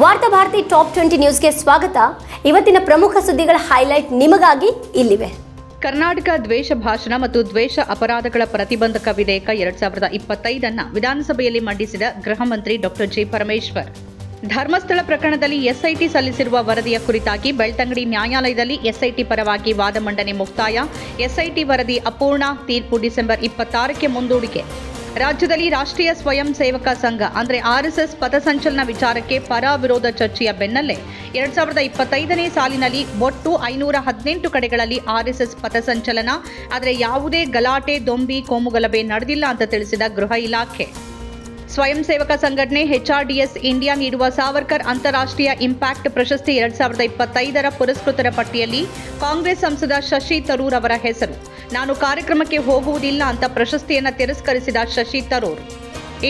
ವಾರ್ತಾ Bharati top twenty ನ್ಯೂಸ್ಗೆ ಸ್ವಾಗತ. ಇವತ್ತಿನ ಪ್ರಮುಖ ಸುದ್ದಿಗಳ ಹೈಲೈಟ್ ನಿಮಗಾಗಿ ಇಲ್ಲಿವೆ. ಕರ್ನಾಟಕ ದ್ವೇಷ ಭಾಷಣ ಮತ್ತು ದ್ವೇಷ ಅಪರಾಧಗಳ ಪ್ರತಿಬಂಧಕ ವಿಧೇಯಕ ಎರಡ್ ಸಾವಿರದ ಇಪ್ಪತ್ತೈದನ್ನ ವಿಧಾನಸಭೆಯಲ್ಲಿ ಮಂಡಿಸಿದ ಗೃಹ ಮಂತ್ರಿ ಡಾಕ್ಟರ್ ಜಿ ಪರಮೇಶ್ವರ್. ಧರ್ಮಸ್ಥಳ ಪ್ರಕರಣದಲ್ಲಿ ಎಸ್ಐಟಿ ಸಲ್ಲಿಸಿರುವ ವರದಿಯ ಕುರಿತಾಗಿ ಬೆಳ್ತಂಗಡಿ ನ್ಯಾಯಾಲಯದಲ್ಲಿ ಎಸ್ಐಟಿ ಪರವಾಗಿ ವಾದ ಮಂಡನೆ ಮುಕ್ತಾಯ. ಎಸ್ಐಟಿ ವರದಿ ಅಪೂರ್ಣ, ತೀರ್ಪು ಡಿಸೆಂಬರ್ ಇಪ್ಪತ್ತಾರಕ್ಕೆ ಮುಂದೂಡಿಕೆ. ರಾಜ್ಯದಲ್ಲಿ ರಾಷ್ಟ್ರೀಯ ಸ್ವಯಂ ಸೇವಕ ಸಂಘ, ಅಂದರೆ ಆರ್ಎಸ್ಎಸ್ ಪಥಸಂಚಲನ ವಿಚಾರಕ್ಕೆ ಪರ ವಿರೋಧ ಚರ್ಚೆಯ ಬೆನ್ನಲ್ಲೇ ಎರಡ್ ಸಾವಿರದ ಇಪ್ಪತ್ತೈದನೇ ಸಾಲಿನಲ್ಲಿ ಒಟ್ಟು ಐನೂರ ಹದಿನೆಂಟು ಕಡೆಗಳಲ್ಲಿ ಆರ್ಎಸ್ಎಸ್ ಪಥಸಂಚಲನ ಆದರೆ ಯಾವುದೇ ಗಲಾಟೆ, ದೊಂಬಿ ಕೋಮುಗಲಭೆ ನಡೆದಿಲ್ಲ ಅಂತ ತಿಳಿಸಿದ ಗೃಹ ಇಲಾಖೆ. ಸ್ವಯಂ ಸೇವಕ ಸಂಘಟನೆ ಎಚ್ಆರ್ಡಿಎಸ್ ಇಂಡಿಯಾ ನೀಡುವ ಸಾವರ್ಕರ್ ಅಂತಾರಾಷ್ಟ್ರೀಯ ಇಂಪ್ಯಾಕ್ಟ್ ಪ್ರಶಸ್ತಿ ಎರಡ್ ಸಾವಿರದ ಇಪ್ಪತ್ತೈದರ ಪುರಸ್ಕೃತರ ಪಟ್ಟಿಯಲ್ಲಿ ಕಾಂಗ್ರೆಸ್ ಸಂಸದ ಶಶಿ ತರೂರ್ ಅವರ ಹೆಸರು. ನಾನು ಕಾರ್ಯಕ್ರಮಕ್ಕೆ ಹೋಗುವುದಿಲ್ಲ ಅಂತ ಪ್ರಶಸ್ತಿಯನ್ನು ತಿರಸ್ಕರಿಸಿದ ಶಶಿ ತರೂರ್.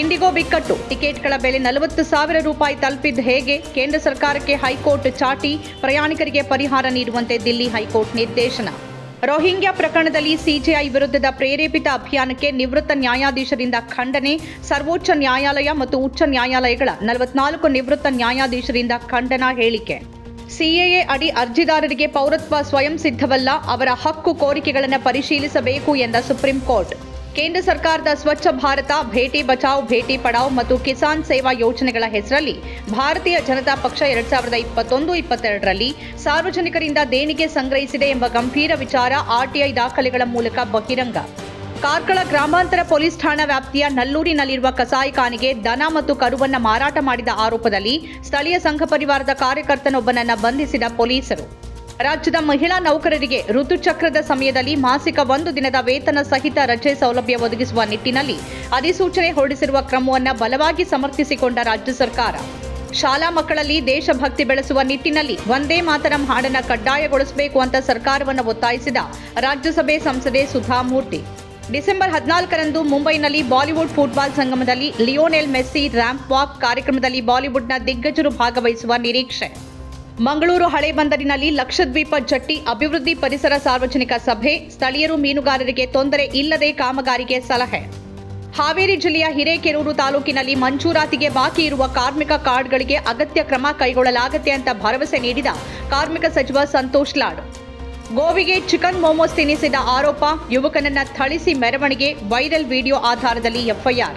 ಇಂಡಿಗೋ ಬಿಕ್ಕಟ್ಟು, ಟಿಕೆಟ್ಗಳ ಬೆಲೆ ನಲವತ್ತು ಸಾವಿರ ರೂಪಾಯಿ ತಲುಪಿದ್ದು ಹೇಗೆ? ಕೇಂದ್ರ ಸರ್ಕಾರಕ್ಕೆ ಹೈಕೋರ್ಟ್ ಚಾಟಿ, ಪ್ರಯಾಣಿಕರಿಗೆ ಪರಿಹಾರ ನೀಡುವಂತೆ ದಿಲ್ಲಿ ಹೈಕೋರ್ಟ್ ನಿರ್ದೇಶನ. ರೋಹಿಂಗ್ಯಾ ಪ್ರಕರಣದಲ್ಲಿ ಸಿಜೆಐ ವಿರುದ್ಧದ ಪ್ರೇರೇಪಿತ ಅಭಿಯಾನಕ್ಕೆ ನಿವೃತ್ತ ನ್ಯಾಯಾಧೀಶರಿಂದ ಖಂಡನೆ, ಸರ್ವೋಚ್ಚ ನ್ಯಾಯಾಲಯ ಮತ್ತು ಉಚ್ಚ ನ್ಯಾಯಾಲಯಗಳ ನಲವತ್ನಾಲ್ಕು ನಿವೃತ್ತ ನ್ಯಾಯಾಧೀಶರಿಂದ ಖಂಡನಾ ಹೇಳಿಕೆ. ಸಿಎಎ ಅಡಿ ಅರ್ಜಿದಾರರಿಗೆ ಪೌರತ್ವ ಸ್ವಯಂ ಸಿದ್ಧವಲ್ಲ, ಅವರ ಹಕ್ಕು ಕೋರಿಕೆಗಳನ್ನು ಪರಿಶೀಲಿಸಬೇಕು ಎಂದ ಸುಪ್ರೀಂ ಕೋರ್ಟ್. ಕೇಂದ್ರ ಸರ್ಕಾರದ ಸ್ವಚ್ಛ ಭಾರತ, ಭೇಟಿ ಬಚಾವ್, ಭೇಟಿ ಪಡಾವ್ ಮತ್ತು ಕಿಸಾನ್ ಸೇವಾ ಯೋಜನೆಗಳ ಹೆಸರಲ್ಲಿ ಭಾರತೀಯ ಜನತಾ ಪಕ್ಷ ಎರಡ್ ಸಾವಿರದ ಇಪ್ಪತ್ತೊಂದು, ಇಪ್ಪತ್ತೆರಡರಲ್ಲಿ ಸಾರ್ವಜನಿಕರಿಂದ ದೇಣಿಗೆ ಸಂಗ್ರಹಿಸಿದೆ ಎಂಬ ಗಂಭೀರ ವಿಚಾರ ಆರ್ಟಿಐ ದಾಖಲೆಗಳ ಮೂಲಕ ಬಹಿರಂಗ. ಕಾರ್ಕಳ ಗ್ರಾಮಾಂತರ ಪೊಲೀಸ್ ಠಾಣಾ ವ್ಯಾಪ್ತಿಯ ನಲ್ಲೂರಿನಲ್ಲಿರುವ ಕಸಾಯಿಖಾನೆಗೆ ದನ ಮತ್ತು ಕರುವನ್ನ ಮಾರಾಟ ಮಾಡಿದ ಆರೋಪದಲ್ಲಿ ಸ್ಥಳೀಯ ಸಂಘ ಪರಿವಾರದ ಕಾರ್ಯಕರ್ತನೊಬ್ಬನನ್ನ ಬಂಧಿಸಿದ ಪೊಲೀಸರು. ರಾಜ್ಯದ ಮಹಿಳಾ ನೌಕರರಿಗೆ ಋತುಚಕ್ರದ ಸಮಯದಲ್ಲಿ ಮಾಸಿಕ ಒಂದು ದಿನದ ವೇತನ ಸಹಿತ ರಜೆ ಸೌಲಭ್ಯ ಒದಗಿಸುವ ನಿಟ್ಟಿನಲ್ಲಿ ಅಧಿಸೂಚನೆ ಹೊರಡಿಸಿರುವ ಕ್ರಮವನ್ನು ಬಲವಾಗಿ ಸಮರ್ಥಿಸಿಕೊಂಡ ರಾಜ್ಯ ಸರ್ಕಾರ. ಶಾಲಾ ಮಕ್ಕಳಲ್ಲಿ ದೇಶಭಕ್ತಿ ಬೆಳೆಸುವ ನಿಟ್ಟಿನಲ್ಲಿ ಒಂದೇ ಮಾತರಂ ಹಾಡನ್ನು ಕಡ್ಡಾಯಗೊಳಿಸಬೇಕು ಅಂತ ಸರ್ಕಾರವನ್ನು ಒತ್ತಾಯಿಸಿದ ರಾಜ್ಯಸಭೆ ಸಂಸದೆ ಸುಧಾಮೂರ್ತಿ. ಡಿಸೆಂಬರ್ ಹದಿನಾಲ್ಕರಂದು ಮುಂಬೈನಲ್ಲಿ ಬಾಲಿವುಡ್ ಫುಟ್ಬಾಲ್ ಸಂಗಮದಲ್ಲಿ ಲಿಯೋನೆಲ್ ಮೆಸ್ಸಿ ರ್ಯಾಂಪ್ ವಾಕ್ ಕಾರ್ಯಕ್ರಮದಲ್ಲಿ ಬಾಲಿವುಡ್ನ ದಿಗ್ಗಜರು ಭಾಗವಹಿಸುವ ನಿರೀಕ್ಷೆ. ಮಂಗಳೂರು ಹಳೆ ಬಂದರಿನಲ್ಲಿ ಲಕ್ಷದ್ವೀಪ ಜಟ್ಟಿ ಅಭಿವೃದ್ಧಿ ಪರಿಸರ ಸಾರ್ವಜನಿಕ ಸಭೆ, ಸ್ಥಳೀಯರು ಮೀನುಗಾರರಿಗೆ ತೊಂದರೆ ಇಲ್ಲದೆ ಕಾಮಗಾರಿಗೆ ಸಲಹೆ. ಹಾವೇರಿ ಜಿಲ್ಲೆಯ ಹಿರೇಕೆರೂರು ತಾಲೂಕಿನಲ್ಲಿ ಮಂಜೂರಾತಿಗೆ ಬಾಕಿ ಇರುವ ಕಾರ್ಮಿಕ ಕಾರ್ಡ್ಗಳಿಗೆ ಅಗತ್ಯ ಕ್ರಮ ಕೈಗೊಳ್ಳಲಾಗುತ್ತೆ ಅಂತ ಭರವಸೆ ನೀಡಿದ ಕಾರ್ಮಿಕ ಸಚಿವ ಸಂತೋಷ್ ಲಾಡ್. ಗೋವಿಗೆ ಚಿಕನ್ ಮೋಮೋಸ್ ತಿನ್ನಿಸಿದ ಆರೋಪ, ಯುವಕನನ್ನ ಥಳಿಸಿ ಮೆರವಣಿಗೆ, ವೈರಲ್ ವಿಡಿಯೋ ಆಧಾರದಲ್ಲಿ ಎಫ್ಐಆರ್.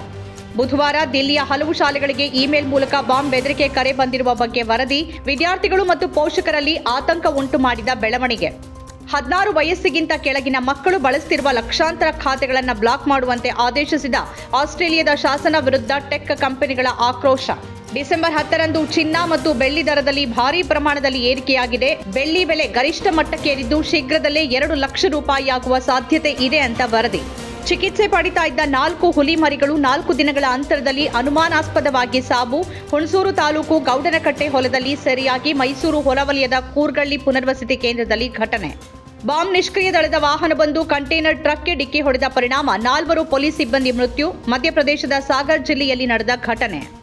ಬುಧವಾರ ದಿಲ್ಲಿಯ ಹಲವು ಶಾಲೆಗಳಿಗೆ ಇಮೇಲ್ ಮೂಲಕ ಬಾಂಬ್ ಬೆದರಿಕೆ ಕರೆ ಬಂದಿರುವ ಬಗ್ಗೆ ವರದಿ, ವಿದ್ಯಾರ್ಥಿಗಳು ಮತ್ತು ಪೋಷಕರಲ್ಲಿ ಆತಂಕ ಉಂಟು ಮಾಡಿದ ಬೆಳವಣಿಗೆ. ಹದಿನಾರು ವಯಸ್ಸಿಗಿಂತ ಕೆಳಗಿನ ಮಕ್ಕಳು ಬಳಸುತ್ತಿರುವ ಲಕ್ಷಾಂತರ ಖಾತೆಗಳನ್ನು ಬ್ಲಾಕ್ ಮಾಡುವಂತೆ ಆದೇಶಿಸಿದ ಆಸ್ಟ್ರೇಲಿಯಾದ ಶಾಸನ ವಿರುದ್ಧ ಟೆಕ್ ಕಂಪನಿಗಳ ಆಕ್ರೋಶ. ಡಿಸೆಂಬರ್ ಹತ್ತರಂದು ಚಿನ್ನ ಮತ್ತು ಬೆಳ್ಳಿ ದರದಲ್ಲಿ ಭಾರಿ ಪ್ರಮಾಣದಲ್ಲಿ ಏರಿಕೆಯಾಗಿದೆ. ಬೆಳ್ಳಿ ಬೆಲೆ ಗರಿಷ್ಠ ಮಟ್ಟಕ್ಕೇರಿದ್ದು ಶೀಘ್ರದಲ್ಲೇ ಎರಡು ಲಕ್ಷ ರೂಪಾಯಿ ಆಗುವ ಸಾಧ್ಯತೆ ಇದೆ ಅಂತ ವರದಿ. ಚಿಕಿತ್ಸೆ ಪಡಿತಾ ಇದ್ದ ನಾಲ್ಕು ಹುಲಿ ಮರಿಗಳು ನಾಲ್ಕು ದಿನಗಳ ಅಂತರದಲ್ಲಿ ಅನುಮಾನಾಸ್ಪದವಾಗಿ ಸಾವು. ಹುಣಸೂರು ತಾಲೂಕು ಗೌಡನಕಟ್ಟೆ ಹೊಲದಲ್ಲಿ ಸರಿಯಾಗಿ ಮೈಸೂರು ಹೊರವಲಯದ ಕೂರ್ಗಳ್ಳಿ ಪುನರ್ವಸತಿ ಕೇಂದ್ರದಲ್ಲಿ ಘಟನೆ. ಬಾಂಬ್ ನಿಷ್ಕ್ರಿಯ ದಳದ ವಾಹನ ಬಂದು ಕಂಟೈನರ್ ಟ್ರಕ್ಗೆ ಡಿಕ್ಕಿ ಹೊಡೆದ ಪರಿಣಾಮ ನಾಲ್ವರು ಪೊಲೀಸ್ ಸಿಬ್ಬಂದಿ ಮೃತ್ಯು. ಮಧ್ಯಪ್ರದೇಶದ ಸಾಗರ್ ಜಿಲ್ಲೆಯಲ್ಲಿ ನಡೆದ ಘಟನೆ.